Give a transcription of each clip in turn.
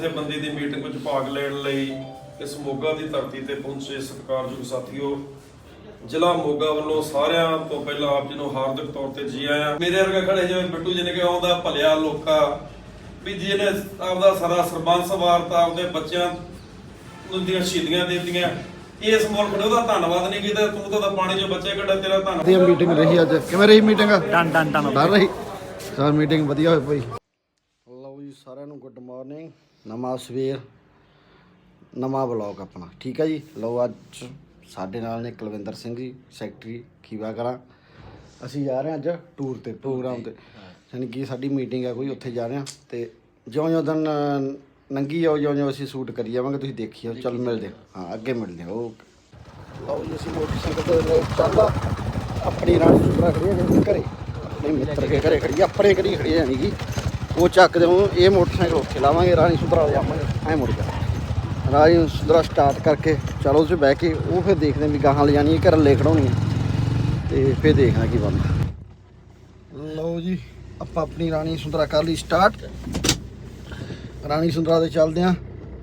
ਜਥੇਬੰਦੀ ਦੀ ਮੀਟਿੰਗ ਵਿੱਚ ਭਾਗ ਲੈਣ ਲਈ ਇਸ ਮੋਗਾ ਦੀ ਧਰਤੀ ਤੇ ਪਹੁੰਚੇ ਸਤਿਕਾਰਯੋਗ ਸਾਥੀਓ। ਜ਼ਿਲ੍ਹਾ ਮੋਗਾ ਵੱਲੋਂ ਸਾਰਿਆਂ ਤੋਂ ਪਹਿਲਾਂ ਆਪ ਜੀ ਨੂੰ ਹਾਰਦਿਕ ਤੌਰ ਤੇ ਜੀ ਆਇਆਂ। ਮੇਰੇ ਵਰਗਾ ਖੜੇ ਜਿਵੇਂ ਬਿੱਟੂ ਜੀ ਨੇ ਕਿਹਾ ਆਉਂਦਾ ਭਲਿਆ ਲੋਕਾ ਵੀ ਜਿਹਨੇ ਆਪਦਾ ਸਾਰਾ ਸਰਬੰਸ ਵਾਰਤਾ ਆਪਦੇ ਬੱਚਿਆਂ ਨੂੰ ਦੀਆਂ ਸ਼ਹੀਦੀਆਂ ਦੇ ਦਿੱਤੀਆਂ। ਇਸ ਮੁਲਕ ਨੇ ਉਹਦਾ ਧੰਨਵਾਦ ਨਹੀਂ ਕੀਤਾ। ਤੂੰ ਤਾਂ ਪਾਣੀ 'ਚੋਂ ਬੱਚੇ ਕੱਢਾ ਤੇਰਾ ਧੰਨਵਾਦ। ਵਧੀਆ ਮੀਟਿੰਗ ਰਹੀ ਅੱਜ। ਕਿਵੇਂ ਰਹੀ ਮੀਟਿੰਗ ਡਨ ਡਨ ਡਨ। ਡਰ ਰਹੀ? ਸਰ ਮੀਟਿੰਗ ਵਧੀਆ ਹੋਈ ਪਈ ਲਓ ਜੀ ਸਾਰਿਆਂ ਨੂੰ ਗੁੱਡ ਮਾਰਨਿੰਗ ਨਵਾਂ ਸਵੇਰ ਨਵਾਂ ਬਲੌਗ ਆਪਣਾ। ਠੀਕ ਹੈ ਜੀ? ਲਓ ਅੱਜ ਸਾਡੇ ਨਾਲ ਨੇ ਕੁਲਵਿੰਦਰ ਸਿੰਘ ਜੀ ਸੈਕਟਰੀ ਖੀਵਾ ਕਰਾਂ ਅਸੀਂ ਜਾ ਰਹੇ ਹਾਂ ਅੱਜ ਟੂਰ ਤੇ ਪ੍ਰੋਗਰਾਮ ਤੇ ਯਾਨੀ ਕਿ ਸਾਡੀ ਮੀਟਿੰਗ ਹੈ ਕੋਈ ਉੱਥੇ ਜਾ ਰਹੇ ਹਾਂ। ਤੇ ਜਿਉਂ-ਜਿਉਂ ਦਿਨ ਲੰਘੀ ਜਾਓ ਜਿਉਂ-ਜਿਉਂ ਅਸੀਂ ਸ਼ੂਟ ਕਰੀ ਜਾਵਾਂਗੇ ਤੁਸੀਂ ਦੇਖੀ ਜਾਓ। ਚੱਲ ਮਿਲਦੇ ਹਾਂ। ਹਾਂ ਅੱਗੇ ਮਿਲਦੇ ਹਾਂ। ਓਕੇ। ਲਓ ਜੀ ਅਸੀਂ ਮੋਟਰਸਾਈਕਲ ਤੇ ਚੱਲਦਾ। ਆਪਣੀ ਰਾਣੀ ਸੁਪਰਾ ਖੜੀ ਹੈ ਜੀ ਘਰੇ। ਆਪਣੇ ਮਿੱਤਰ ਕੇ ਘਰੇ ਖੜੀ ਆਪਣੇ ਕਿਹੜੀ ਖੜੀ ਹੈ ਨਹੀਂ ਉਹ ਚੱਕਦੇ ਹਾਂ ਇਹ ਮੋਟਰਸਾਈਕਲ ਉੱਥੇ ਲਾਵਾਂਗੇ ਰਾਣੀ ਸੁਪਰਾ ਜਾਵਾਂਗੇ ਐ ਮੁੜ ਕੇ। ਰਾਣੀ ਸੁਪਰਾ ਸਟਾਰਟ ਕਰਕੇ ਚਲੋ ਉਸ ਬਹਿ ਕੇ ਉਹ ਫਿਰ ਦੇਖਦੇ ਵੀ ਗਾਹਾਂ ਲੈ ਜਾਣੀ ਹੈ ਘਰ ਲੈ ਖੜਾਉਣੀ ਹੈ ਤੇ ਫਿਰ ਦੇਖਣਾ ਕੀ ਬਣਦਾ। ਲਓ ਜੀ ਆਪਾਂ ਆਪਣੀ ਰਾਣੀ ਸੁੰਦਰਾ ਕਰ ਲਈ ਸਟਾਰਟ ਰਾਣੀ ਸੁੰਦਰਾ ਦੇ ਚੱਲਦੇ ਆਂ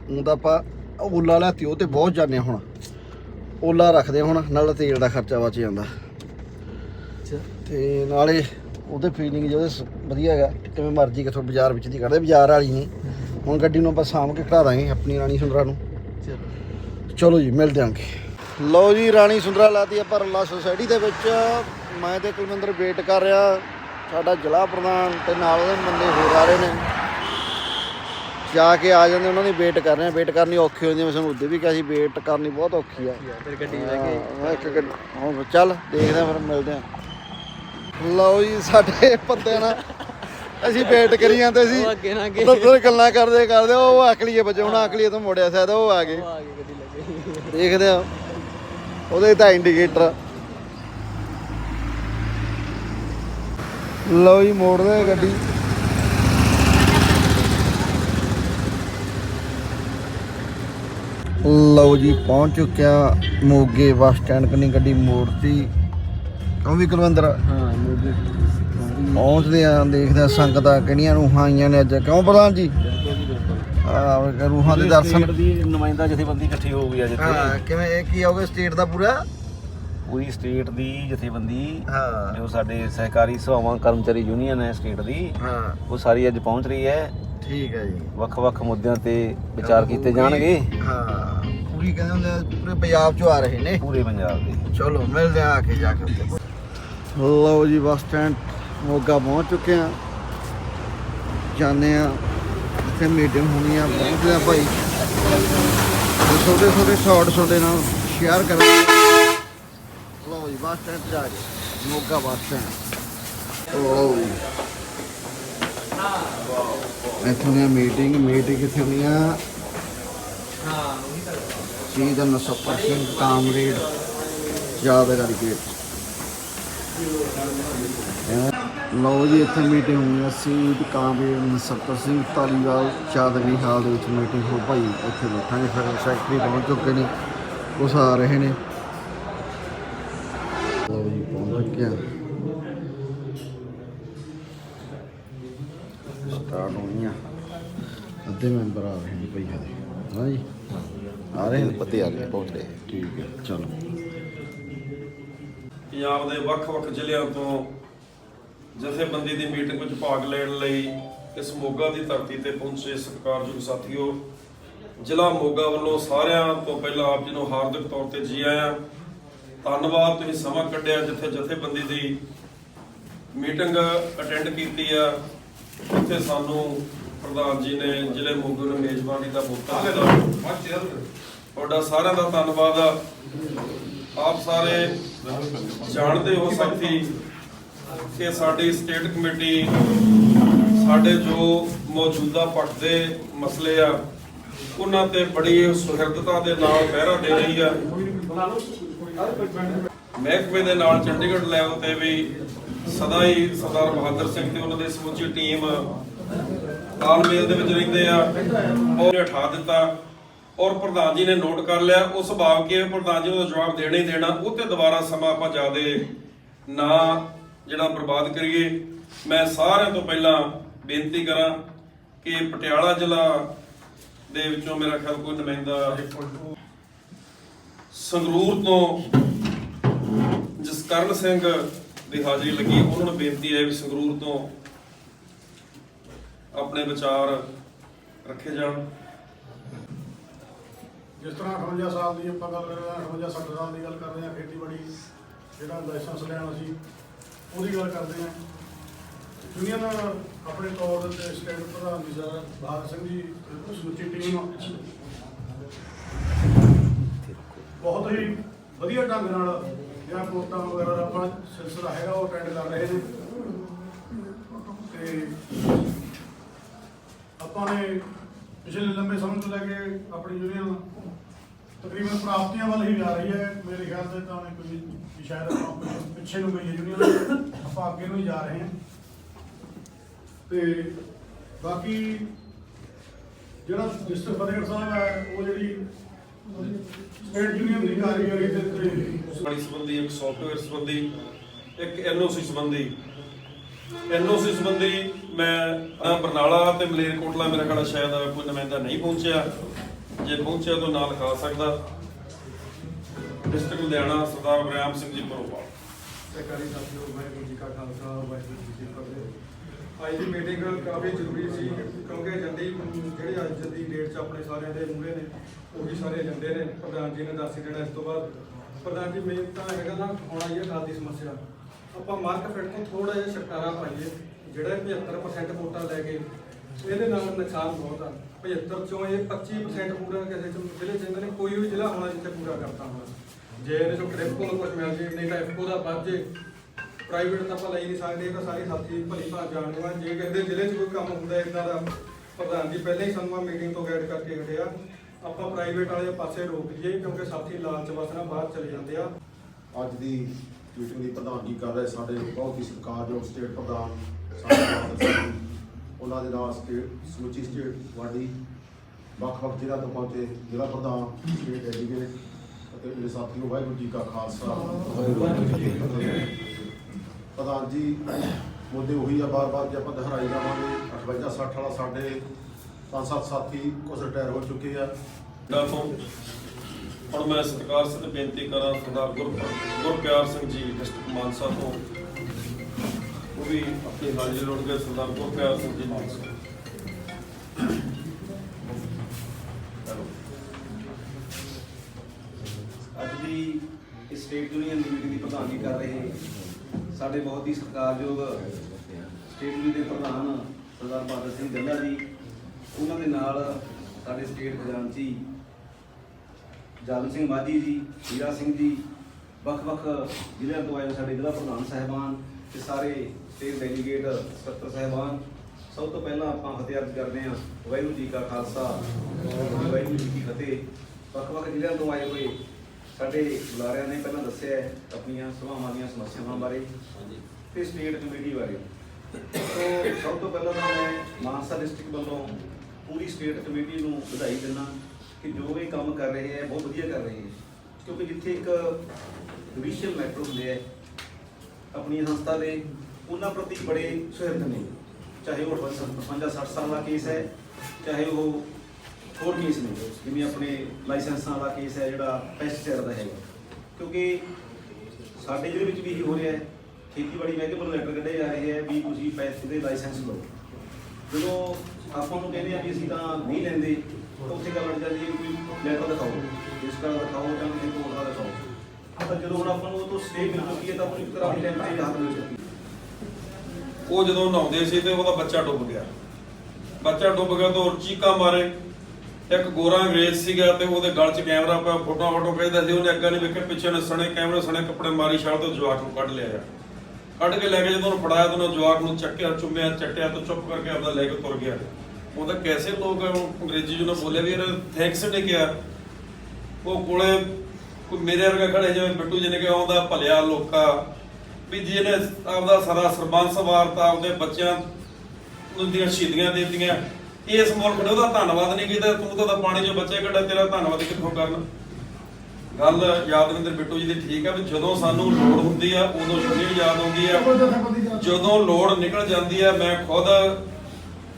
ਹੁਣ ਤਾਂ ਆਪਾਂ ਓਲਾ ਲੈਤੀ ਉਹ ਤੇ ਬਹੁਤ ਜਾਂਦੇ ਹਾਂ ਹੁਣ। ਓਲਾ ਰੱਖਦੇ ਹੁਣ ਨਾਲ ਤੇਲ ਦਾ ਖਰਚਾ ਬਚ ਜਾਂਦਾ। ਤੇ ਨਾਲੇ ਉਹਦੇ ਫੀਲਿੰਗ ਜਿਹਦੇ ਵਧੀਆ ਹੈਗਾ ਕਿਵੇਂ ਮਰਜ਼ੀ ਕਿਥੋਂ ਬਾਜ਼ਾਰ ਵਿੱਚ ਦੀ ਕੱਢਦੇ ਬਾਜ਼ਾਰ ਵਾਲੀ ਨਹੀਂ। ਹੁਣ ਗੱਡੀ ਨੂੰ ਆਪਾਂ ਸਾਂਭ ਕੇ ਖੜਾ ਦਾਂਗੇ ਆਪਣੀ ਰਾਣੀ ਸੁੰਦਰਾ ਨੂੰ। ਚਲੋ ਜੀ ਮਿਲਦੇ ਆਂਗੇ ਲਓ ਜੀ ਰਾਣੀ ਸੁੰਦਰਾ ਲਾਤੀ ਆਪਾਂ ਰੱਲਾ ਸੁਸਾਇਟੀ ਦੇ ਵਿੱਚ। ਮੈਂ ਤੇ ਕੁਲਵਿੰਦਰ ਵੇਟ ਕਰ ਰਿਹਾ ਸਾਡਾ ਜ਼ਿਲ੍ਹਾ ਪ੍ਰਧਾਨ ਤੇ ਨਾਲ ਉਹਦੇ ਬੰਦੇ ਹੋਰ ਆ ਰਹੇ ਨੇ। ਜਾ ਕੇ ਆ ਜਾਂਦੇ ਉਹਨਾਂ ਦੀ ਵੇਟ ਕਰ ਰਹੇ ਆ। ਵੇਟ ਕਰਨੀ ਔਖੀ ਹੁੰਦੀ ਹੈ ਮੈਂ ਤੁਹਾਨੂੰ ਉਦੋਂ ਵੀ ਕਿਹਾ ਸੀ ਵੇਟ ਕਰਨੀ ਬਹੁਤ ਔਖੀ ਆ। ਫਿਰ ਗੱਡੀ ਲੈ ਕੇ ਹਾਂ, ਇੱਕ ਗੱਡੀ ਹੁਣ ਚੱਲ ਦੇਖਦੇ ਆ ਫਿਰ ਮਿਲਦੇ ਆ। ਲਓ ਜੀ ਸਾਡੇ ਬੰਦੇ ਨਾ ਅਸੀਂ ਵੇਟ ਕਰੀ ਜਾਂਦੇ ਸੀ। ਉਹ ਅੱਗੇ ਨਾ ਅੱਗੇ। ਉਧਰ ਗੱਲਾਂ ਕਰਦੇ ਕਰਦੇ ਉਹ ਅਕਲੀਏ ਵਜੇ ਹੁਣ ਅਕਲੀਏ ਤੋਂ ਮੁੜਿਆ ਸ਼ਾਇਦ ਉਹ ਆ ਗਏ। ਉਹ ਆ ਗਈ ਗੱਡੀ ਲੈ ਕੇ। ਦੇਖਦੇ ਆ ਉਹਦੇ ਤਾਂ ਇੰਡੀਕੇਟਰ ਲਓ ਜੀ ਮੋੜਦੇ ਆ ਗੱਡੀ। ਲਓ ਜੀ ਪਹੁੰਚ ਚੁੱਕਿਆ ਮੋਗੇ ਬੱਸ ਸਟੈਂਡ ਕੰਨੀ ਗੱਡੀ ਮੋੜਤੀ। ਕਿਉਂ ਵੀ ਕੁਲਵਿੰਦਰ। ਹਾਂ ਮੂਵੀ ਪਹੁੰਚਦੇ ਆ ਦੇਖਦੇ ਆ ਸੰਗਤਾਂ ਕਿਹੜੀਆਂ ਰੂਹਾਂ ਆਈਆਂ ਨੇ ਅੱਜ। ਕਿਉਂ ਪ੍ਰਧਾਨ ਜੀ? ਆ ਰੂਹਾਂ ਦੇ ਦਰਸ਼ਨ। ਦੀ ਨੁਮਾਇੰਦਾ ਜਥੇਬੰਦੀ ਇਕੱਠੀ ਹੋ ਗਈ ਆ ਜਿੱਥੇ। ਹਾਂ ਕਿਵੇਂ ਇਹ ਕੀ ਹੋਗੇ ਸਟੇਟ ਦਾ ਪੂਰਾ? ਪੂਰੀ ਸਟੇਟ ਦੀ ਜਥੇਬੰਦੀ ਹਾਂ। ਜੋ ਸਾਡੇ ਸਹਿਕਾਰੀ ਸਭਾਵਾਂ ਕਰਮਚਾਰੀ ਯੂਨੀਅਨ ਹੈ ਸਟੇਟ ਦੀ ਹਾਂ। ਉਹ ਸਾਰੀ ਅੱਜ ਪਹੁੰਚ ਰਹੀ ਹੈ। ਠੀਕ ਹੈ ਜੀ। ਵੱਖ-ਵੱਖ ਮੁੱਦਿਆਂ ਤੇ ਵਿਚਾਰ ਕੀਤੇ ਜਾਣਗੇ। ਹਾਂ ਪੂਰੀ ਕਹਿੰਦੇ ਹੁੰਦੇ ਪੂਰੇ ਪੰਜਾਬ ਚੋਂ ਆ ਰਹੇ ਨੇ। ਪੂਰੇ ਪੰਜਾਬ ਦੇ। ਚਲੋ ਮਿਲਦੇ ਆ ਕੇ ਜਾ ਕੇ। ਲਓ ਜੀ ਬੱਸ ਸਟੈਂਡ ਮੋਗਾ ਪਹੁੰਚ ਚੁੱਕੇ ਆ ਜਾਂਦੇ ਆ ਇੱਥੇ ਮੀਟਿੰਗ ਹੋਣੀ ਆ ਪਹੁੰਚਦੇ ਆ ਭਾਈ। ਛੋਟੇ ਛੋਟੇ ਸ਼ਾਰਟ ਤੁਹਾਡੇ ਨਾਲ ਸ਼ੇਅਰ ਕਰਾਂਗੇ। ਲਓ ਜੀ ਬੱਸ ਸਟੈਂਡ ਜਾ ਕੇ ਮੋਗਾ ਬੱਸ ਸਟੈਂਡ। ਲਓ ਜੀ। ਇੱਥੋਂ ਦੀ ਮੀਟਿੰਗ ਮੀਟਿੰਗ ਕਿੱਥੇ ਹੋਣੀ ਆ ਸ਼ਹੀਦ ਨਸੱਪਰ ਸਿੰਘ ਕਾਮਰੇਡ। ਯਾਦਗਾਰੀ ਗੇਟ ਲਓ ਜੀ ਇੱਥੇ ਮੀਟਿੰਗ ਹੋਈ ਸ਼ਹੀਦ ਕਾਮਰੇਡ ਨਸੱਪਰ ਸਿੰਘ ਧਾਲੀਵਾਲ ਯਾਦਗਾਰੀ ਹਾਲ ਦੇ ਵਿੱਚ ਮੀਟਿੰਗ ਹੋ ਭਾਈ। ਇੱਥੇ ਬੈਠਾਂਗੇ ਫਿਰ ਸੈਕਟਰੀ ਪਹੁੰਚ ਚੁੱਕੇ ਨੇ ਉਸ ਆ ਰਹੇ ਨੇ। ਲਓ ਜੀ ਪਹੁੰਚ ਗਿਆ ਸਟਾਰਟ ਹੋਣੀਆਂ ਅੱਧੇ ਮੈਂਬਰ ਆ ਰਹੇ ਨੇ ਭਾਈ ਹਲੇ ਹਾਂ ਜੀ। ਆ ਰਹੇ ਨੇ? ਪਤੇ ਆ ਗਏ ਪਹੁੰਚ ਰਹੇ ਠੀਕ ਹੈ ਚਲੋ। ਪੰਜਾਬ ਦੇ ਵੱਖ-ਵੱਖ ਜ਼ਿਲ੍ਹਿਆਂ ਤੋਂ ਜਥੇਬੰਦੀ ਦੀ ਮੀਟਿੰਗ ਵਿੱਚ ਭਾਗ ਲੈਣ ਲਈ ਇਸ ਮੋਗਾ ਦੀ ਧਰਤੀ ਤੇ ਪਹੁੰਚੇ ਸਤਿਕਾਰਯੋਗ ਸਾਥੀਓ। ਜ਼ਿਲ੍ਹਾ ਮੋਗਾ ਵੱਲੋਂ ਸਾਰਿਆਂ ਤੋਂ ਪਹਿਲਾਂ ਆਪ ਜੀ ਨੂੰ ਹਾਰਦਿਕ ਤੌਰ ਤੇ ਜੀ ਆਇਆਂ। ਧੰਨਵਾਦ ਤੁਸੀਂ ਸਮਾਂ ਕੱਢਿਆ ਜਿੱਥੇ ਜਥੇਬੰਦੀ ਦੀ ਮੀਟਿੰਗ ਅਟੈਂਡ ਕੀਤੀ ਆ। ਉੱਥੇ ਸਾਨੂੰ ਪ੍ਰਧਾਨ ਜੀ ਨੇ ਜ਼ਿਲ੍ਹੇ ਮੋਗੇ ਨੂੰ ਮੇਜ਼ਬਾਨੀ ਦਾ ਮੌਕਾ ਦਿੱਤਾ। ਤੁਹਾਡਾ ਸਾਰਿਆਂ ਦਾ ਧੰਨਵਾਦ ਆਪ ਸਾਰੇ ਜਾਣਦੇ ਹੋ ਸਾਥੀ ਕਿ ਸਾਡੀ ਸਟੇਟ ਕਮੇਟੀ, ਸਾਡੇ ਜੋ ਮੌਜੂਦਾ ਪੱਖ ਦੇ ਮਸਲੇ ਆ, ਉਹਨਾਂ ਤੇ ਬੜੀ ਸੁਹਿਰਦਤਾ ਦੇ ਨਾਲ ਪਹਿਰਾ ਦੇ ਰਹੀ ਆ। ਮਹਿਕਮੇ ਦੇ ਨਾਲ ਚੰਡੀਗੜ੍ਹ ਲੈਵਲ ਤੇ ਵੀ ਸਦਾ ਹੀ ਸਰਦਾਰ ਬਹਾਦਰ ਸਿੰਘ ਤੇ ਉਹਨਾਂ ਦੀ ਸਮੁੱਚੀ ਟੀਮ ਤਾਲਮੇਲ ਦੇ ਵਿੱਚ ਰਹਿੰਦੇ ਆ। ਉਹ ਉਠਾ ਦਿੱਤਾ। ਔਰ ਪ੍ਰਧਾਨ ਜੀ ਨੇ ਨੋਟ ਕਰ ਲਿਆ ਉਸ ਸੁਭਾਵ ਕਿ ਪ੍ਰਧਾਨ ਜੀ ਨੂੰ ਜਵਾਬ ਦੇਣਾ ਹੀ ਦੇਣਾ। ਉਹ ਤੇ ਦੁਬਾਰਾ ਸਮਾਂ ਆਪਾਂ ਜਿਆਦੇ ਨਾ ਜਿਹੜਾ ਬਰਬਾਦ ਕਰੀਏ। ਮੈਂ ਸਾਰਿਆਂ ਤੋਂ ਪਹਿਲਾਂ ਬੇਨਤੀ ਕਰਾਂ ਕਿ ਪਟਿਆਲਾ ਜ਼ਿਲ੍ਹਾ ਦੇ ਵਿੱਚੋਂ ਮੇਰਾ ਖਿਆਲ ਕੋਈ ਨੁਮਾਇੰਦਾ ਸੰਗਰੂਰ ਤੋਂ ਜਸਕਰਨ ਸਿੰਘ ਦੀ ਹਾਜ਼ਰੀ ਲੱਗੀ। ਉਹਨਾਂ ਨੂੰ ਬੇਨਤੀ ਹੈ ਵੀ ਸੰਗਰੂਰ ਤੋਂ ਆਪਣੇ ਵਿਚਾਰ ਰੱਖੇ ਜਾਣ। ਜਿਸ ਤਰ੍ਹਾਂ 58 ਸਾਲ ਦੀ ਆਪਾਂ ਗੱਲ ਕਰ ਰਹੇ ਹਾਂ 58 60 ਸਾਲ ਦੀ ਗੱਲ ਕਰ ਰਹੇ ਹਾਂ, ਖੇਤੀਬਾੜੀ ਜਿਹੜਾ ਲਾਇਸੈਂਸ ਲੈਣ ਅਸੀਂ, ਉਹਦੀ ਗੱਲ ਕਰਦੇ ਹਾਂ। ਯੂਨੀਅਨ ਆਪਣੇ ਤੌਰ ਤੇ ਸਟੇਟ ਪ੍ਰਧਾਨ ਜੀ ਸਰ ਬਹਾਦਰ ਸਿੰਘ ਜੀ ਸਮੁੱਚੀ ਟੀਮ ਬਹੁਤ ਹੀ ਵਧੀਆ ਢੰਗ ਨਾਲ ਜਿਹੜਾ ਕੋਟਾਂ ਵਗੈਰਾ ਦਾ ਆਪਾਂ ਸਿਲਸਿਲਾ ਹੈਗਾ, ਉਹ ਅਟੈਂਡ ਕਰ ਰਹੇ ਨੇ। ਤੇ ਆਪਾਂ ਨੇ ਪਿਛਲੇ ਲੰਬੇ ਸਮੇਂ ਤੋਂ ਲੈ ਕੇ ਆਪਣੀ ਯੂਨੀਅਨ ਤਕਰੀਬਨ ਪ੍ਰਾਪਤੀਆਂ ਵੱਲ ਹੀ ਜਾ ਰਹੀ ਹੈ। ਮੇਰੇ ਖਿਆਲ ਤੇ ਤਾਂ ਕੋਈ ਵੀ ਸ਼ਾਇਦ ਆਪਾਂ ਪਿੱਛੇ- ਨੂੰ ਗਈ ਹੈ ਯੂਨੀਅਨ ਆਪਾਂ ਅੱਗੇ ਨੂੰ ਹੀ ਜਾ ਰਹੇ ਹਾਂ। ਤੇ ਬਾਕੀ ਜਿਹੜਾ ਡਿਸਟ੍ਰਿਕਟ ਫਤਿਹਗੜ੍ਹ ਸਾਹਿਬ ਹੈ, ਉਹ ਜਿਹੜੀ ਸਟੇਟ ਯੂਨੀਅਨ ਦੀ ਕਾਰਗੁਜ਼ਾਰੀ ਦੇ ਉੱਤੇ ਪਾਣੀ ਸੰਬੰਧੀ ਇੱਕ ਸੌਫਟਵੇਅਰ ਸੰਬੰਧੀ, ਇੱਕ ਐਨਓਸੀ ਸੰਬੰਧੀ ਐਨਓਸੀ ਸੰਬੰਧੀ ਮੈਂ ਬਰਨਾਲਾ ਤੇ ਮਲੇਰਕੋਟਲਾ ਮੇਰਾ ਖਿਆਲ ਸ਼ਾਇਦ ਕੋਈ ਨੁਮਾਇੰਦਾ ਨਹੀਂ ਪਹੁੰਚਿਆ। ਜੇ ਪਹੁੰਚਿਆ ਤਾਂ ਨਾਲ ਖਾ ਸਕਦਾ। ਡਿਸਟ੍ਰਿਕਟ ਲੁਧਿਆਣਾ, ਸਰਦਾਰ ਬਰਿਆਮ ਸਿੰਘ ਜੀ ਪਰੋਪਾ ਸਰਕਾਰੀ ਸਾਥੀਓ ਵਾਹਿਗੁਰੂ ਜੀ ਕਾ ਖਾਲਸਾ, ਵਾਹਿਗੁਰੂ ਜੀ ਕੀ ਫਤਿਹ। ਅੱਜ ਦੀ ਮੀਟਿੰਗ ਕਾਫੀ ਜ਼ਰੂਰੀ ਸੀ, ਕਿਉਂਕਿ ਏਜੰਡੇ ਜਿਹੜੇ ਅੱਜ ਦੀ ਡੇਟ 'ਚ ਆਪਣੇ ਸਾਰਿਆਂ ਦੇ ਮੂਹਰੇ ਨੇ, ਉਹ ਵੀ ਸਾਰੇ ਏਜੰਡੇ ਨੇ। ਪ੍ਰਧਾਨ ਜੀ ਨੇ ਦੱਸ ਦੇਣਾ ਇਸ ਤੋਂ ਬਾਅਦ। ਪ੍ਰਧਾਨ ਜੀ, ਮੇਨ ਤਾਂ ਹੈਗਾ ਨਾ, ਹੁਣ ਆਈ ਹੈ ਖਾਦ ਦੀ ਸਮੱਸਿਆ। ਆਪਾਂ ਮਾਰਕ ਫਿਟ ਤੋਂ ਥੋੜਾ ਜਿਹਾ ਛੁਟਕਾਰਾ ਪਾਈਏ। ਜਿਹੜਾ ਇਹ 75% ਵੋਟਾਂ ਲੈ ਕੇ ਇਹਦੇ ਨਾਲ ਨੁਕਸਾਨ ਬਹੁਤ ਆ। 75 ਚੋਂ ਇਹ 25% ਪੂਰਾ ਕਿਸੇ ਚ ਜ਼ਿਲ੍ਹੇ ਚ ਇਹਨਾਂ ਨੇ ਕੋਈ ਵੀ ਜ਼ਿਲ੍ਹਾ ਹੋਣਾ ਜਿੱਥੇ ਪੂਰਾ ਕਰਤਾ ਹੋਣਾ। ਜੇ ਇਹਦੇ ਚੋਂ ਕ੍ਰਿਪਕੋ ਨੂੰ ਕੁਝ ਮਿਲ ਜੇ, ਨਹੀਂ ਤਾਂ ਐਫਕੋ ਦਾ ਵੱਧ ਜੇ। ਪ੍ਰਾਈਵੇਟ ਤਾਂ ਆਪਾਂ ਲਈ ਨਹੀਂ ਸਕਦੇ, ਇਹ ਤਾਂ ਸਾਰੇ ਸਾਥੀ ਭਲੀ ਭਾਂ ਜਾਣਦੇ ਆ। ਜੇ ਕਿਸੇ ਦੇ ਜ਼ਿਲ੍ਹੇ 'ਚ ਕੋਈ ਕੰਮ ਹੁੰਦਾ ਇਦਾਂ ਦਾ ਪ੍ਰਧਾਨ ਜੀ ਪਹਿਲਾਂ ਹੀ ਸਾਨੂੰ ਮੀਟਿੰਗ ਤੋਂ ਗਾਈਡ ਕਰਕੇ ਹਟਿਆ ਆਪਾਂ ਪ੍ਰਾਈਵੇਟ ਵਾਲੇ ਪਾਸੇ ਰੋਕ ਦਈਏ ਕਿਉਂਕਿ ਸਾਥੀ ਲਾਲਚ ਵਸਣਾ ਬਾਹਰ ਚਲੇ ਜਾਂਦੇ ਆ। ਅੱਜ ਦੀ ਮੀਟਿੰਗ ਦੀ ਪ੍ਰਧਾਨਗੀ ਕਰ ਰਹੇ ਸਾਡੇ ਬਹੁਤ ਹੀ ਸਤਿਕਾਰਯੋਗ ਸਟੇਟ ਪ੍ਰਧਾਨ ਉਹਨਾਂ ਦੇ ਨਾਲ ਸਟੇਟ ਸਮੁੱਚੀ ਸਟੇਟ ਵਾਡੀ ਵੱਖ-ਵੱਖ ਜ਼ਿਲ੍ਹਾ ਤੋਂ ਪਹੁੰਚੇ ਜ਼ਿਲ੍ਹਾ ਪ੍ਰਧਾਨ, ਸਟੇਟ ਡੈਲੀਗੇਟ ਅਤੇ ਮੇਰੇ ਸਾਥੀਓ ਵਾਹਿਗੁਰੂ ਜੀ ਕਾ ਖਾਲਸਾ। ਵਾਹਿਗੁਰੂ ਜੀ ਪ੍ਰਧਾਨ ਜੀ, ਮੁੱਦੇ ਉਹੀ ਆ ਬਾਰ-ਬਾਰ ਜੇ ਆਪਾਂ ਦੁਹਰਾਈ ਜਾਵਾਂਗੇ। 58 60 ਵਾਲਾ ਸਾਡੇ ਪੰਜ ਸੱਤ ਸਾਥੀ ਕੁਝ ਰਿਟਾਇਰ ਹੋ ਚੁੱਕੇ ਆ। ਤੋਂ ਹੁਣ ਮੈਂ ਸਤਿਕਾਰ ਸਹਿਤ ਬੇਨਤੀ ਕਰਾਂ, ਸਰਦਾਰ ਗੁਰ ਗੁਰਪਿਆਰ ਸਿੰਘ ਜੀ, ਡਿਸਟ੍ਰਿਕਟ ਮਾਨਸਾ ਤੋਂ। ਉਹ ਵੀ ਆਪਣੀ ਹਾਜ਼ਰੀ ਲਾਉਣਗੇ ਸਰਦਾਰ ਗੁਰਪਿਆਰ ਸਿੰਘ ਜੀ ਮਾਨਸਾ ਅੱਜ ਦੀ ਇਸ ਸਟੇਟ ਯੂਨੀਅਨ ਦੀ ਮੀਟਿੰਗ ਦੀ ਪ੍ਰਧਾਨਗੀ ਕਰ ਰਹੇ ਸਾਡੇ ਬਹੁਤ ਹੀ ਸਤਿਕਾਰਯੋਗ ਸਟੇਟ ਯੂਨੀਅਨ ਦੇ ਪ੍ਰਧਾਨ ਸਰਦਾਰ ਬਹਾਦਰ ਸਿੰਘ ਗੱਲਾ ਜੀ, ਉਹਨਾਂ ਦੇ ਨਾਲ ਸਾਡੇ ਸਟੇਟ ਖਜ਼ਾਨਚੀ ਜਾਦਵ ਸਿੰਘ ਮਾਝੀ ਜੀ, ਹੀਰਾ ਸਿੰਘ ਜੀ, ਵੱਖ-ਵੱਖ ਜ਼ਿਲ੍ਹਿਆਂ ਤੋਂ ਆਏ ਸਾਡੇ ਜ਼ਿਲ੍ਹਾ ਪ੍ਰਧਾਨ ਸਾਹਿਬਾਨ ਤੇ ਸਾਰੇ ਸਟੇਟ ਡੈਲੀਗੇਟ ਸਕੱਤਰ ਸਾਹਿਬਾਨ ਸਭ ਤੋਂ ਪਹਿਲਾਂ ਆਪਾਂ ਫਤਿਹ ਕਰਦੇ ਹਾਂ ਵਾਹਿਗੁਰੂ ਜੀ ਕਾ ਖਾਲਸਾ ਵਾਹਿਗੁਰੂ ਜੀ ਕੀ ਫਤਿਹ। ਵੱਖ-ਵੱਖ ਜ਼ਿਲ੍ਹਿਆਂ ਤੋਂ ਆਏ ਹੋਏ ਸਾਡੇ ਬੁਲਾਰਿਆਂ ਨੇ ਪਹਿਲਾਂ ਦੱਸਿਆ ਹੈ ਆਪਣੀਆਂ ਸਭਾਵਾਂ ਦੀਆਂ ਸਮੱਸਿਆਵਾਂ ਬਾਰੇ ਤੇ ਸਟੇਟ ਕਮੇਟੀ ਬਾਰੇ। ਸੋ ਸਭ ਤੋਂ ਪਹਿਲਾਂ ਤਾਂ ਮੈਂ ਮਾਨਸਾ ਡਿਸਟ੍ਰਿਕਟ ਵੱਲੋਂ ਪੂਰੀ ਸਟੇਟ ਕਮੇਟੀ ਨੂੰ ਵਧਾਈ ਦਿੰਦਾ ਕਿ ਜੋ ਵੀ ਕੰਮ ਕਰ ਰਹੇ ਹੈ ਬਹੁਤ ਵਧੀਆ ਕਰ ਰਹੇ ਹੈ। ਕਿਉਂਕਿ ਜਿੱਥੇ ਇੱਕ ਜੁਡੀਸ਼ੀਅਲ ਮੈਟਰ ਹੁੰਦੇ ਹੈ ਆਪਣੀ ਸੰਸਥਾ ਦੇ ਉਹਨਾਂ ਪ੍ਰਤੀ ਬੜੇ ਸੁਹਿਰਦ ਨੇ। ਚਾਹੇ ਉਹ 55 60 ਸਾਲ ਦਾ ਕੇਸ ਹੈ ਚਾਹੇ ਉਹ ਹੋਰ ਕੇਸ ਨੇ ਜਿਵੇਂ ਆਪਣੇ ਲਾਇਸੈਂਸਾਂ ਦਾ ਕੇਸ ਹੈ ਜਿਹੜਾ ਪੈਸਟੀਸਾਈਡ ਦਾ ਹੈਗਾ। ਕਿਉਂਕਿ ਸਾਡੇ ਜਿਹਦੇ ਵਿੱਚ ਵੀ ਇਹੀ ਹੋ ਰਿਹਾ ਹੈ ਖੇਤੀਬਾੜੀ ਮਹਿਕਮੇ ਵੱਲੋਂ ਲੈਟਰ ਕੱਢੇ ਜਾ ਰਹੇ ਹੈ ਵੀ ਤੁਸੀਂ ਪੈਸੇ ਦੇ ਲਾਇਸੈਂਸ ਲਓ। ਜਦੋਂ ਆਪਾਂ ਨੂੰ ਕਹਿੰਦੇ ਆ ਵੀ ਅਸੀਂ ਤਾਂ ਨਹੀਂ ਲੈਂਦੇ ਉੱਥੇ ਗੱਲ ਅੜ ਜਾਂਦੀ ਹੈ ਕੋਈ ਲੈਟਰ ਦਿਖਾਓ। ਜਿਸ ਦਾ ਦਿਖਾਓ ਜਾਂ ਕਿਸੇ ਕੋਲ ਦਾ ਦਿਖਾਓ। ਤਾਂ ਜਦੋਂ ਹੁਣ ਆਪਾਂ ਨੂੰ ਉਹ ਤੋਂ ਸਟੇ ਮਿਲ ਚੁੱਕੀ ਹੈ ਤਾਂ ਆਪਾਂ ਨੂੰ ਇੱਕ ਤਰ੍ਹਾਂ ਦੀ ਟੈਂਪਰੇਰੀ ਰਾਹਤ ਮਿਲ ਚੁੱਕੀ ਹੈ। ਉਹ ਜਦੋਂ ਨਹਾਉਂਦੇ ਸੀ ਤੇ ਉਹਦਾ ਬੱਚਾ ਡੁੱਬ ਗਿਆ। ਬੱਚਾ ਡੁੱਬ ਗਿਆ ਤਾਂ ਉਹ ਚੀਕਾ ਮਾਰੇ। ਇੱਕ ਗੋਰਾ ਅੰਗਰੇਜ਼ ਸੀਗਾ ਤੇ ਉਹਦੇ ਗਲ 'ਚ ਕੈਮਰਾ ਪਿਆ ਫੋਟੋ ਫੋਟੋ ਕਹਿੰਦਾ ਸੀ, ਉਹਨੇ ਅੱਗਾ ਨਹੀਂ ਵੇਖਿਆ, ਪਿੱਛੇ ਨੇ ਸਣੇ ਕੈਮਰੇ, ਸਣੇ ਕੱਪੜੇ ਮਾਰੀ ਛਾਲ ਤੇ ਜਵਾਕ ਨੂੰ ਕੱਢ ਲਿਆ ਕੱਢ ਕੇ ਲੈ ਕੇ ਜਦੋਂ ਉਹਨੂੰ ਫੜਾਇਆ ਤਾਂ ਉਹਨੇ ਜਵਾਕ ਨੂੰ ਚੱਕਿਆ, ਚੁੰਮਿਆ, ਚੱਟਿਆ ਤੇ ਚੁੱਪ ਕਰਕੇ ਆਪਦਾ ਲੈ ਕੇ ਤੁਰ ਗਿਆ। ਉਹ ਤਾਂ ਕੈਸੇ ਲੋਕ ਅੰਗਰੇਜ਼ੀ ਜਿਹਨੂੰ ਬੋਲਿਆ ਵੀ ਇਹ ਥੈਂਕਸ ਨੇ ਕਿਹਾ। ਉਹ ਕੋਲੇ ਕੋਈ ਮੇਰੇ ਵਰਗਾ ਖੜੇ ਜਿਵੇਂ ਬਿੱਟੂ ਜੀ ਨੇ ਕਿਹਾ ਆਉਂਦਾ, ਭਲਿਆ ਲੋਕਾ, ਵੀ ਜਿਹਨੇ ਆਪਦਾ ਸਾਰਾ ਸਰਬੰਸ ਵਾਰਤਾ ਆਪਦੇ ਬੱਚਿਆਂ ਨੂੰ ਦੀਆਂ ਸ਼ਹੀਦੀਆਂ ਦਿੱਤੀਆਂ। ਇਸ ਮੁਲਕ ਨੇ ਉਹਦਾ ਧੰਨਵਾਦ ਨਹੀਂ ਕੀਤਾ, ਤੂੰ ਤਾਂ ਪਾਣੀ 'ਚੋਂ ਬੱਚੇ ਕੱਢਾ ਤੇਰਾ ਧੰਨਵਾਦ ਕਿੱਥੋਂ ਕਰਨ? ਗੱਲ ਯਾਦਵਿੰਦਰ ਬਿੱਟੂ ਜੀ ਦੀ ਠੀਕ ਆ ਵੀ ਜਦੋਂ ਸਾਨੂੰ ਲੋੜ ਹੁੰਦੀ ਆ, ਉਦੋਂ ਸ਼ੁਰੂ ਯਾਦ ਆਉਂਦੀ ਆ। ਜਦੋਂ ਲੋੜ ਨਿਕਲ ਜਾਂਦੀ ਆ, ਮੈਂ ਖੁਦ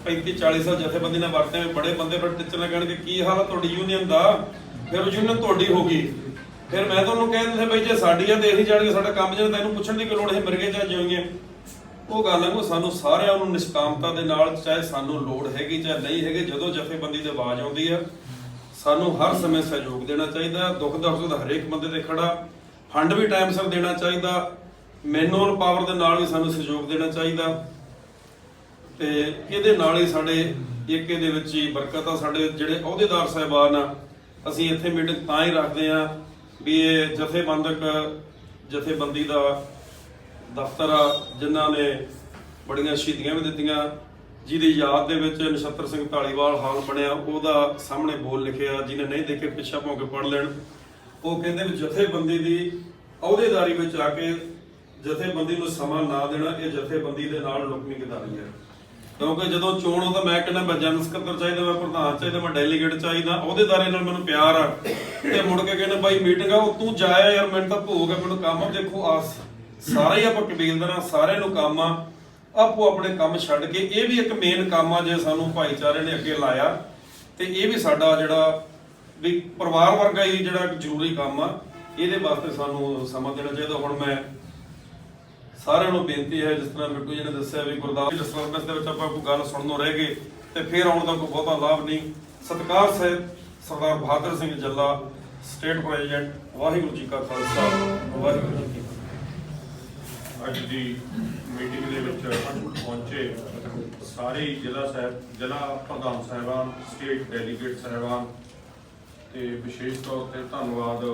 35 40 ਸਾਲ ਜਥੇਬੰਦੀ ਨਾਲ ਵਰਤੇ ਬੜੇ ਬੰਦੇ ਫਿਰ ਟੀਚਰ ਨਾਲ ਕਹਿਣਗੇ, ਕੀ ਹਾਲ ਆ ਤੁਹਾਡੀ ਯੂਨੀਅਨ ਦਾ? ਫਿਰ ਯੂਨੀਅਨ ਤੁਹਾਡੀ ਹੋ ਗਈ। ਫਿਰ ਮੈਂ ਤੁਹਾਨੂੰ ਕਹਿ ਦਿੰਦਾ ਬਈ ਜੇ ਸਾਡੀ ਆ ਤੇ ਜਾਣਗੇ, ਸਾਡਾ ਕੰਮ ਜਿਹੜਾ ਤੈਨੂੰ ਪੁੱਛਣ ਦੀ ਕੋਈ ਲੋੜ ਹੈ ਮਿਰਗੇ ਜਾਂ ਜਿਉਂਗੇ ਉਹ ਗੱਲ ਹੈ ਕਿ ਸਾਨੂੰ ਸਾਰਿਆਂ ਨੂੰ ਨਿਸ਼ਕਾਮਤਾ ਦੇ ਨਾਲ, ਚਾਹੇ ਸਾਨੂੰ ਲੋੜ ਹੈਗੀ ਚਾਹੇ ਨਹੀਂ ਹੈਗੀ, ਜਦੋਂ ਜਥੇਬੰਦੀ ਦੀ ਆਵਾਜ਼ ਆਉਂਦੀ ਆ ਸਾਨੂੰ ਹਰ ਸਮੇਂ ਸਹਿਯੋਗ ਦੇਣਾ ਚਾਹੀਦਾ, ਦੁੱਖ ਦਾ ਹਰੇਕ ਬੰਦੇ 'ਤੇ ਖੜਾ, ਫੰਡ ਵੀ ਟਾਈਮ ਸਿਰ ਦੇਣਾ ਚਾਹੀਦਾ ਮੈਨੂਅਲ ਪਾਵਰ ਦੇ ਨਾਲ ਵੀ ਸਾਨੂੰ ਸਹਿਯੋਗ ਦੇਣਾ ਚਾਹੀਦਾ। ਤੇ ਇਹਦੇ ਨਾਲ ਹੀ ਸਾਡੇ ਏਕੇ ਦੇ ਵਿੱਚ ਹੀ ਬਰਕਤ ਆ ਸਾਡੇ ਜਿਹੜੇ ਅਹੁਦੇਦਾਰ ਸਾਹਿਬਾਨ ਆ, ਅਸੀਂ ਇੱਥੇ ਮੀਟਿੰਗ ਤਾਂ ਹੀ ਰੱਖਦੇ ਆ ਵੀ ਇਹ ਜਥੇਬੰਦਕ, ਜਥੇਬੰਦੀ ਦਾ ਦਫ਼ਤਰ ਆ, ਜਿਨ੍ਹਾਂ ਨੇ ਬੜੀਆਂ ਸ਼ਹੀਦੀਆਂ ਵੀ ਦਿੱਤੀਆਂ। ਜਿਹਦੀ ਯਾਦ ਦੇ ਵਿੱਚ ਨਛੱਤਰ ਸਿੰਘ ਢਾਲੀਵਾਲ ਹਾਲ ਬਣਿਆ, ਉਹਦਾ ਸਾਹਮਣੇ ਬੋਲ ਲਿਖਿਆ, ਜਿਹਨੇ ਨਹੀਂ ਦੇਖੇ, ਪਿੱਛਾ ਭੌਂ ਕੇ ਪੜ ਲੈਣ। ਉਹ ਕਹਿੰਦੇ ਵੀ ਜਥੇਬੰਦੀ ਦੀ ਅਹੁਦੇਦਾਰੀ ਵਿੱਚ ਆ ਕੇ ਜਥੇਬੰਦੀ ਨੂੰ ਸਮਾਂ ਨਾ ਦੇਣਾ, ਇਹ ਜਥੇਬੰਦੀ ਦੇ ਨਾਲ ਲੁਕਵੀਂ ਗਦਾਰੀ ਹੈ। ਕਿਉਂਕਿ ਜਦੋਂ ਚੋਣ ਹੁੰਦਾ, ਮੈਂ ਕਹਿੰਦਾ ਮੈਂ ਜਨਰਲ ਸਕੱਤਰ ਚਾਹੀਦਾ, ਮੈਂ ਪ੍ਰਧਾਨ ਚਾਹੀਦਾ, ਮੈਂ ਡੈਲੀਗੇਟ ਚਾਹੀਦਾ ਅਹੁਦੇਦਾਰੀ ਨਾਲ ਮੈਨੂੰ ਪਿਆਰ ਆ। ਤੇ ਮੁੜ ਕੇ ਕਹਿੰਦੇ, ਬਾਈ ਮੀਟਿੰਗ ਆ, ਉਹ ਤੂੰ ਜਾਇਆ ਯਾਰ, ਮੈਨੂੰ ਤਾਂ ਭੋਗ ਆ, ਮੈਨੂੰ ਕੰਮ ਆ, ਦੇਖੋ ਆ ਸਾਰਾ ਹੀ ਆਪਾਂ ਕਬੀਲਦਾਰਾਂ ਸਾਰਿਆਂ ਨੂੰ ਕੰਮ ਆ। ਆਪੋ ਆਪਣੇ ਕੰਮ ਛੱਡ ਕੇ, ਇਹ ਵੀ ਇੱਕ ਮੇਨ ਕੰਮ ਆ ਜੇ ਸਾਨੂੰ ਭਾਈਚਾਰੇ ਨੇ ਅੱਗੇ ਲਾਇਆ। ਤੇ ਇਹ ਵੀ ਸਾਡਾ ਜਿਹੜਾ ਵੀ ਪਰਿਵਾਰ ਵਰਗਾ ਹੀ ਜਿਹੜਾ ਜ਼ਰੂਰੀ ਕੰਮ ਆ, ਇਹਦੇ ਵਾਸਤੇ ਸਾਨੂੰ ਸਮਾਂ ਦੇਣਾ ਚਾਹੀਦਾ। ਹੁਣ ਮੈਂ ਸਾਰਿਆਂ ਨੂੰ ਬੇਨਤੀ ਹੈ, ਜਿਸ ਤਰ੍ਹਾਂ ਬਿੱਟੂ ਜੀ ਨੇ ਦੱਸਿਆ ਵੀ ਗੁਰਦਾਸ ਡਿਸਟਰਬੈਂਸ ਦੇ ਵਿੱਚ ਆਪਾਂ ਕੋਈ ਗੱਲ ਸੁਣਨੋਂ ਰਹਿ ਗਏ ਤੇ ਫਿਰ ਆਉਣ ਦਾ ਕੋਈ ਬਹੁਤਾ ਲਾਭ ਨਹੀਂ। ਸਤਿਕਾਰ ਸਾਹਿਬ ਸਰਦਾਰ ਬਹਾਦਰ ਸਿੰਘ ਜੱਲਾ, ਸਟੇਟ ਪ੍ਰੈਜ਼ੀਡੈਂਟ, ਵਾਹਿਗੁਰੂ ਜੀ ਕਾ ਖਾਲਸਾ, ਵਾਹਿਗੁਰੂ ਜੀ ਕੀ ਫਤਿਹ। ਅੱਜ ਦੀ ਮੀਟਿੰਗ ਦੇ ਵਿੱਚ ਪਹੁੰਚੇ ਸਾਰੇ ਜ਼ਿਲ੍ਹਾ ਸਾਹਿਬ, ਜ਼ਿਲ੍ਹਾ ਪ੍ਰਧਾਨ ਸਾਹਿਬਾਨ, ਸਟੇਟ ਡੈਲੀਗੇਟ ਸਾਹਿਬਾਨ ਤੇ ਵਿਸ਼ੇਸ਼ ਤੌਰ ਤੇ ਧੰਨਵਾਦ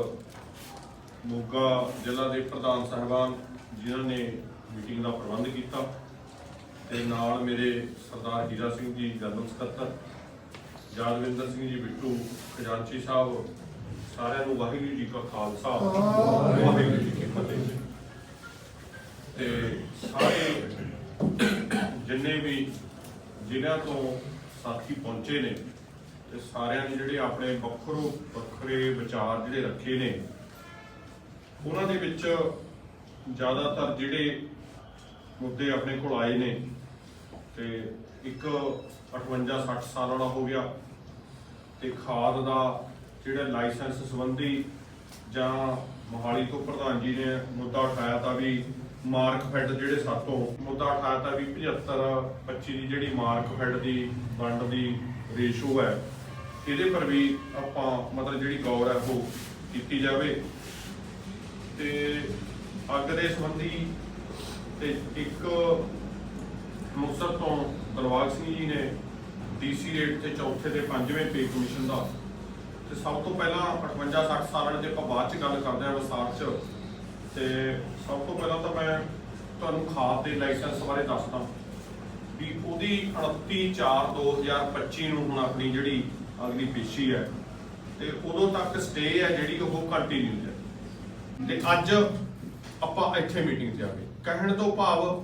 ਮੋਗਾ ਜ਼ਿਲ੍ਹਾ ਦੇ ਪ੍ਰਧਾਨ ਸਾਹਿਬਾਨ ਜਿਨ੍ਹਾਂ ਨੇ ਮੀਟਿੰਗ ਦਾ ਪ੍ਰਬੰਧ ਕੀਤਾ ਤੇ ਨਾਲ ਮੇਰੇ ਸਰਦਾਰ ਹੀਰਾ ਸਿੰਘ ਜੀ, ਜਨਰਲ ਸਕੱਤਰ ਯਾਦਵਿੰਦਰ ਸਿੰਘ ਜੀ, ਬਿੱਟੂ ਖਜ਼ਾਨਚੀ ਸਾਹਿਬ, ਸਾਰਿਆਂ ਨੂੰ ਵਾਹਿਗੁਰੂ ਜੀ ਕਾ ਖਾਲਸਾ, ਵਾਹਿਗੁਰੂ ਜੀ ਕੀ ਫਤਿਹ। ਤੇ ਸਾਰੇ ਜਿੰਨੇ ਵੀ ਜ਼ਿਲ੍ਹਿਆਂ ਤੋਂ ਸਾਥੀ ਪਹੁੰਚੇ ਨੇ ਤੇ ਸਾਰਿਆਂ ਨੇ ਜਿਹੜੇ ਆਪਣੇ ਵੱਖਰੋ ਵੱਖਰੇ ਵਿਚਾਰ ਜਿਹੜੇ ਰੱਖੇ ਨੇ, ਉਹਨਾਂ ਦੇ ਵਿੱਚ ਜ਼ਿਆਦਾਤਰ ਜਿਹੜੇ ਮੁੱਦੇ ਆਪਣੇ ਕੋਲ ਆਏ ਨੇ ਤੇ ਇੱਕ 58 60 ਸਾਲ ਵਾਲਾ ਹੋ ਗਿਆ ਤੇ ਖਾਦ ਦਾ ਜਿਹੜਾ ਲਾਇਸੈਂਸ ਸੰਬੰਧੀ ਜਾਂ ਮੋਹਾਲੀ ਤੋਂ ਪ੍ਰਧਾਨ ਜੀ ਨੇ ਮੁੱਦਾ ਉਠਾਇਆ ਤਾਂ ਵੀ ਮਾਰਕ ਫੈਡ ਜਿਹੜੇ ਸਾਤੋਂ, ਮੁੱਦਾ ਉਠਾਇਆ ਤਾਂ ਵੀ 75 25 ਦੀ ਜਿਹੜੀ ਮਾਰਕ ਫੈਡ ਦੀ ਵੰਡ ਦੀ ਰੇਸ਼ੋ ਹੈ, ਇਹਦੇ ਪਰ ਵੀ ਆਪਾਂ ਮਤਲਬ ਜਿਹੜੀ ਗੌਰ ਹੈ ਉਹ ਕੀਤੀ ਜਾਵੇ ਤੇ ਅੱਗ ਦੇ ਸੰਬੰਧੀ ਤੇ ਇੱਕ ਮੁਕਤਸਰ ਤੋਂ ਦਰਬਾਰ ਸਿੰਘ ਜੀ ਨੇ ਡੀਸੀ ਰੇਟ ਤੇ ਚੌਥੇ ਤੇ ਪੰਜਵੇਂ ਪੇ ਕਮਿਸ਼ਨ ਦਾ। ਤੇ ਸਭ ਤੋਂ ਪਹਿਲਾਂ 58 60 ਸਾਲਾਂ ਦੇ ਆਪਾਂ ਬਾਅਦ ਚ ਗੱਲ ਕਰਦੇ ਹਾਂ ਵਿਸਥਾਰ ਚ, ਤੇ ਸਭ ਤੋਂ ਪਹਿਲਾਂ ਤਾਂ ਮੈਂ ਤੁਹਾਨੂੰ ਖਾਦ ਦੇ ਲਾਇਸੈਂਸ ਬਾਰੇ ਦੱਸਦਾ। ਵੀ ਉਹਦੀ 29 4 2025 ਨੂੰ ਹੁਣ ਆਪਣੀ ਜਿਹੜੀ ਅਗਲੀ ਪੇਸ਼ੀ ਹੈ, ਤੇ ਉਦੋਂ ਤੱਕ ਸਟੇ ਹੈ ਜਿਹੜੀ ਉਹ ਕੰਟੀਨਿਊ ਹੈ। ਤੇ ਅੱਜ ਆਪਾਂ ਇੱਥੇ ਮੀਟਿੰਗ ਤੇ ਆ ਗਏ। ਕਹਿਣ ਤੋਂ ਭਾਵ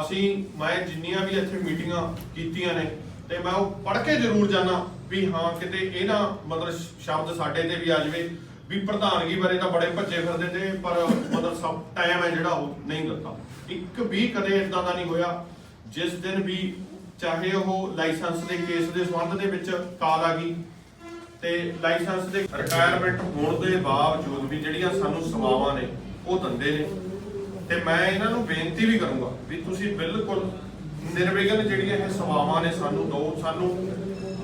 ਅਸੀਂ, ਮੈਂ ਜਿੰਨੀਆਂ ਵੀ ਇੱਥੇ ਮੀਟਿੰਗਾਂ ਕੀਤੀਆਂ ਨੇ, ਤੇ ਮੈਂ ਉਹ ਪੜ੍ਹ ਕੇ ਜ਼ਰੂਰ ਜਾਣਾ ਵੀ ਹਾਂ, ਕਿਤੇ ਇਹ ਨਾ ਮਤਲਬ ਸ਼ਬਦ ਸਾਡੇ ਤੇ ਵੀ ਆ ਜਾਵੇ ਵੀ ਪ੍ਰਧਾਨਗੀ ਬਾਰੇ ਤਾਂ ਬੜੇ ਭੱਜੇ ਫਿਰਦੇ ਤੇ, ਪਰ ਮਤਲਬ ਸਭ ਟਾਈਮ ਹੈ ਜਿਹੜਾ ਉਹ ਨਹੀਂ ਦਿੱਤਾ ਇੱਕ ਵੀ ਕਦੇ ਇਦਾਂ ਦਾ ਨਹੀਂ ਹੋਇਆ। ਜਿਸ ਦਿਨ ਵੀ ਚਾਹੇ ਉਹ ਲਾਇਸੈਂਸ ਦੇ ਕੇਸ ਦੇ ਸੰਬੰਧ ਦੇ ਵਿੱਚ ਕਾਲ ਆ ਗਈ, ਤੇ ਲਾਇਸੈਂਸ ਦੇ ਰਿਟਾਇਰਮੈਂਟ ਹੋਣ ਦੇ ਬਾਵਜੂਦ ਵੀ ਜਿਹੜੀਆਂ ਸਾਨੂੰ ਸੇਵਾਵਾਂ ਨੇ ਉਹ ਦਿੰਦੇ ਨੇ। ਤੇ ਮੈਂ ਇਹਨਾਂ ਨੂੰ ਬੇਨਤੀ ਵੀ ਕਰੂੰਗਾ ਵੀ ਤੁਸੀਂ ਬਿਲਕੁਲ ਨਿਰਵਿਘਨ ਜਿਹੜੀਆਂ ਇਹ ਸੇਵਾਵਾਂ ਨੇ ਸਾਨੂੰ ਦਿਓ। ਸਾਨੂੰ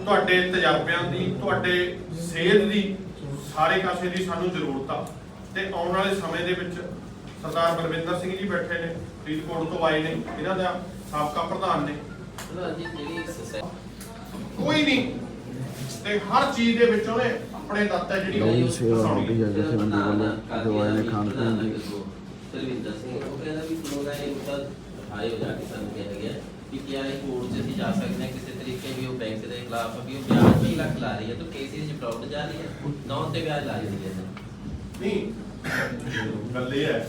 ਤੁਹਾਡੇ ਤਜਰਬਿਆਂ ਦੀ ਤੁਹਾਡੇ ਸੇਧ ਦੀ ਸਾਰੇ ਕਾਸੇ ਦੀ ਸਾਨੂੰ ਜ਼ਰੂਰਤ ਆ। ਤੇ ਆਉਣ ਵਾਲੇ ਸਮੇਂ ਦੇ ਵਿੱਚ ਸਰਦਾਰ ਬਲਵਿੰਦਰ ਸਿੰਘ ਜੀ ਬੈਠੇ ਨੇ ਫਰੀਦਕੋਟ ਤੋਂ ਆਏ ਨੇ। ਇਹਨਾਂ ਦਾ ਸਾਬਕਾ ਪ੍ਰਧਾਨ ਨੇ। ਕੋਈ ਨਹੀਂ। ਤੇ ਹਰ ਚੀਜ਼ ਦੇ ਵਿੱਚ ਉਹਨੇ ਆਪਣੇ ਦਾਤਾ ਜਿਹੜੀ ਨਹੀਂ ਉਹ ਸੇਵਾ ਵਸਾਉਣੀ ਹੁੰਦੀ ਹੈ ਜਥੇਬੰਦੀ ਵੱਲੋਂ ਦਵਾਈ ਨੇ ਖਾਣ ਪੀਣ ਦੀ। ਤਰਵਿੰਦਰ ਸਿੰਘ ਉਹ ਕਹਿੰਦਾ ਵੀ ਲੋਕਾਂ ਇਹ ਮੁੱਦਾ ਆਏ ਹੋ ਜਾ ਕੇ ਸਾਨੂੰ ਕਿਹਾ ਗਿਆ ਕਿ ਕੀ ਇਹ ਕੋਰਟ 'ਚ ਅਸੀਂ ਜਾ ਸਕਦੇ ਹਾਂ ਕਿਸੇ ਤਰੀਕੇ ਵੀ ਉਹ ਬੈਂਕ ਦੇ ਖਿਲਾਫ ਵੀ ਉਹ ਵਿਆਜ 20 ਲੱਖ ਲਾ ਰਹੀ ਹੈ ਤਾਂ ਕੇਸਿਸ 'ਚ ਫਰਾਡ ਜਾ ਰਹੀ ਹੈ। ਨੌਂ ਤੇ ਵਿਆਜ ਲਾ ਰਹੀ ਹੈ। ਨਹੀਂ। ਗੱਲ ਇਹ ਹੈ।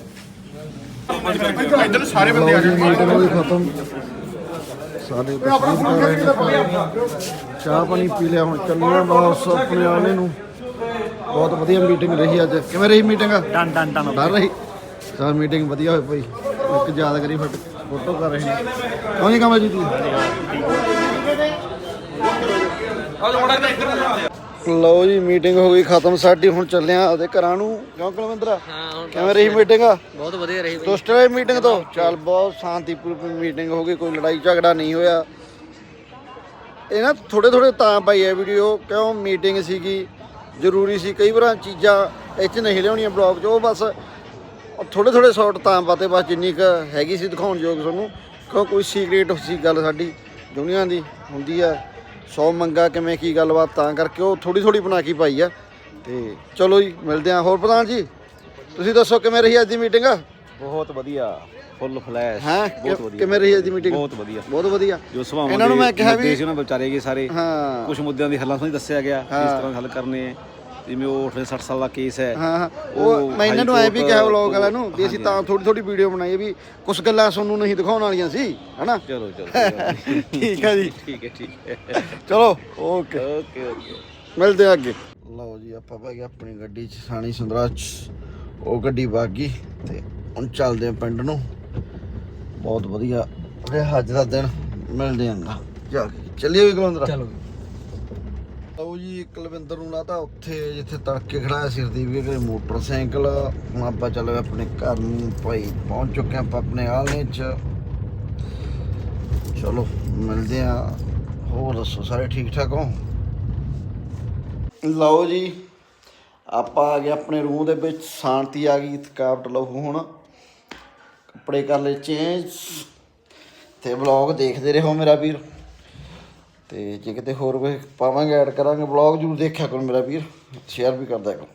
ਇਧਰ ਸਾਰੇ ਬੰਦੇ ਆ ਹੋਈ ਖਤਮ। ਸਾਡੇ ਤਸਦੀਕ ਕਰ ਰਹੇ ਨੇ। ਚਾਹ ਪਾਣੀ ਪੀ ਲਿਆ ਹੁਣ ਚੱਲਣਾ ਵਾਪਸ ਆਪਣੇ ਆਣੇ ਨੂੰ। ਬਹੁਤ ਵਧੀਆ ਮੀਟਿੰਗ ਰਹੀ ਅੱਜ। ਕਿਵੇਂ ਰਹੀ ਮੀਟਿੰਗ ਡਨ ਡਨ ਡਨ ਡਰ ਰਹੀ? ਸਰ ਮੀਟਿੰਗ ਵਧੀਆ ਹੋਈ ਪਈ ਇੱਕ ਯਾਦਗਾਰੀ ਫੋਟੋ ਕਰ ਰਹੇ ਨੇ। ਕੌਣ ਕਮਲ ਜੀ ਤੁਸੀਂ ਅੱਜ ਮੁੰਡਾ ਤਾਂ ਇੱਧਰ ਆ। ਲਓ ਜੀ ਮੀਟਿੰਗ ਹੋ ਗਈ ਖਤਮ ਸਾਡੀ ਹੁਣ ਚੱਲੇ ਆ ਆਪਦੇ ਘਰਾਂ ਨੂੰ। ਕਿਉਂ ਕੁਲਵਿੰਦਰ? ਹਾਂ ਹੁਣ ਕਿਵੇਂ ਰਹੀ ਮੀਟਿੰਗ ਬਹੁਤ ਵਧੀਆ ਰਹੀ ਦੁਸ਼ਟ ਰਹੇ ਮੀਟਿੰਗ ਤੋਂ? ਚੱਲ ਬਹੁਤ ਸ਼ਾਂਤੀਪੂਰਨ ਮੀਟਿੰਗ ਹੋ ਗਈ ਕੋਈ ਲੜਾਈ ਝਗੜਾ ਨਹੀਂ ਹੋਇਆ। ਇਹ ਨਾ ਥੋੜੇ ਥੋੜੇ ਤਾਂ ਪਾਈ ਹੈ ਵੀਡੀਓ ਕਿਉਂ ਮੀਟਿੰਗ ਸੀਗੀ ਜ਼ਰੂਰੀ ਸੀ ਕਈ ਵਾਰਾਂ ਚੀਜ਼ਾਂ 'ਚ ਨਹੀਂ ਲਿਆਉਣੀਆਂ ਬਲੌਗ 'ਚ ਉਹ ਬਸ ਥੋੜੇ ਥੋੜੇ ਸ਼ਾਰਟ ਤਾਂ ਪਾਤੇ ਬਸ ਜਿੰਨੀ ਕੁ ਹੈਗੀ ਸੀ ਦਿਖਾਉਣ ਯੋਗ ਤੁਹਾਨੂੰ ਕਿਉਂ ਕੋਈ ਸੀਕ੍ਰੀਟ ਸੀ ਗੱਲ ਸਾਡੀ ਦੁਨੀਆ ਦੀ ਹੁੰਦੀ ਆ। ਸੌ ਮੰਗਾ ਕਿਵੇਂ ਕੀ ਗੱਲਬਾਤ ਤਾਂ ਕਰਕੇ ਉਹ ਥੋੜੀ ਥੋੜੀ ਬਣਾ ਕੇ ਪਾਈ ਆ। ਤੇ ਚਲੋ ਜੀ ਮਿਲਦੇ ਆ ਹੋਰ ਪ੍ਰਧਾਨ ਜੀ। ਤੁਸੀਂ ਦੱਸੋ ਕਿਵੇਂ ਰਹੀ ਅੱਜ ਦੀ ਮੀਟਿੰਗ ਬਹੁਤ ਵਧੀਆ ਫੁੱਲ ਫਲੈਸ਼ ਹਾਂ? ਕਿਵੇਂ ਰਹੀ ਅੱਜ ਦੀ ਮੀਟਿੰਗ ਬਹੁਤ ਵਧੀਆ। ਬਹੁਤ ਵਧੀਆ। ਜੋ ਸਭਾਵਾਂ ਇਹਨਾਂ ਨੂੰ ਮੈਂ ਕਿਹਾ ਵੀ ਮੁੱਦੇ ਸੀ ਉਹਨਾਂ ਵਿਚਾਰੇ ਗਏ ਸਾਰੇ ਹਾਂ। ਕੁਝ ਮੁੱਦਿਆਂ ਦੀ ਹੱਲਾਂ ਸੰਬੰਧੀ ਦੱਸਿਆ ਗਿਆ ਹਾਂ। ਤਰ੍ਹਾਂ ਹੱਲ ਕਰਨੇ ਜਿਵੇਂ ਉਹ 60 ਸਾਲ ਦਾ ਕੇਸ ਹੈ ਹਾਂ ਉਹ ਮੈਂ ਇਹਨਾਂ ਨੂੰ ਐ ਵੀ ਕਿਹਾ ਵਲੌਗ ਵਾਲਿਆਂ ਨੂੰ ਵੀ ਅਸੀਂ ਤਾਂ ਥੋੜੀ ਥੋੜੀ ਵੀਡੀਓ ਬਣਾਈ ਵੀ ਕੁਝ ਗੱਲਾਂ ਤੁਹਾਨੂੰ ਨਹੀਂ ਦਿਖਾਉਣ ਵਾਲੀਆਂ ਸੀ ਹਨਾ? ਚਲੋ ਚਲੋ ਠੀਕ ਹੈ ਜੀ। ਠੀਕ ਹੈ ਠੀਕ ਹੈ। ਚਲੋ ਓਕੇ ਓਕੇ ਓਕੇ ਮਿਲਦੇ ਆ ਅੱਗੇ। ਲਓ ਜੀ ਆਪਾਂ ਗਏ ਆਪਣੀ ਗੱਡੀ 'ਚ ਸਾਣੀ ਸੁੰਦਰਾਜ ਉਹ ਗੱਡੀ ਵਗ ਤੇ ਹੁਣ ਚੱਲਦੇ ਆ ਪਿੰਡ ਨੂੰ। ਬਹੁਤ ਵਧੀਆ। ਰਿਹਾ ਅੱਜ ਦਾ ਦਿਨ ਮਿਲਦੇ ਆਂ ਜਾ ਕੇ। ਚੱਲੀਏ ਵੀ ਕਲੰਦਰਾ ਚਲੋ ਲਓ ਜੀ ਕੁਲਵਿੰਦਰ ਨੂੰ ਲਾਤਾ ਉੱਥੇ, ਜਿੱਥੇ ਤੜਕੇ ਖੜਾ ਸਿਰਦੀਪ ਵੀ ਕੋਲੇ ਮੋਟਰਸਾਈਕਲ। ਹੁਣ ਆਪਾਂ ਚੱਲ ਗਏ ਆਪਣੇ ਘਰ ਨੂੰ, ਭਾਈ ਪਹੁੰਚ ਚੁੱਕੇ ਆਪਾਂ ਆਪਣੇ ਆਲਣੇ 'ਚ। ਚਲੋ, ਮਿਲਦੇ ਆ ਹੋਰ ਦੱਸੋ, ਸਾਰੇ ਠੀਕ ਠਾਕ ਹੋ? ਲਓ ਜੀ, ਆਪਾਂ ਆ ਗਏ ਆਪਣੇ ਰੂਮ ਦੇ ਵਿੱਚ, ਸ਼ਾਂਤੀ ਆ ਗਈ, ਥਕਾਵਟ ਲਹੂ ਹੁਣ। ਕੱਪੜੇ ਕਰ ਲਏ ਚੇਂਜ ਤੇ ਵਲੌਗ ਦੇਖਦੇ ਰਹੋ ਮੇਰਾ ਵੀਰ। ਤੇ ਜੇ ਕਿਤੇ ਹੋਰ ਕੋਈ ਪਾਵਾਂਗੇ ਐਡ ਕਰਾਂਗੇ ਵਲੌਗ ਜਰੂਰ ਦੇਖਿਆ ਕਰੋ ਮੇਰਾ ਵੀਰ ਸ਼ੇਅਰ ਵੀ ਕਰਦਾ ਕਰੋ।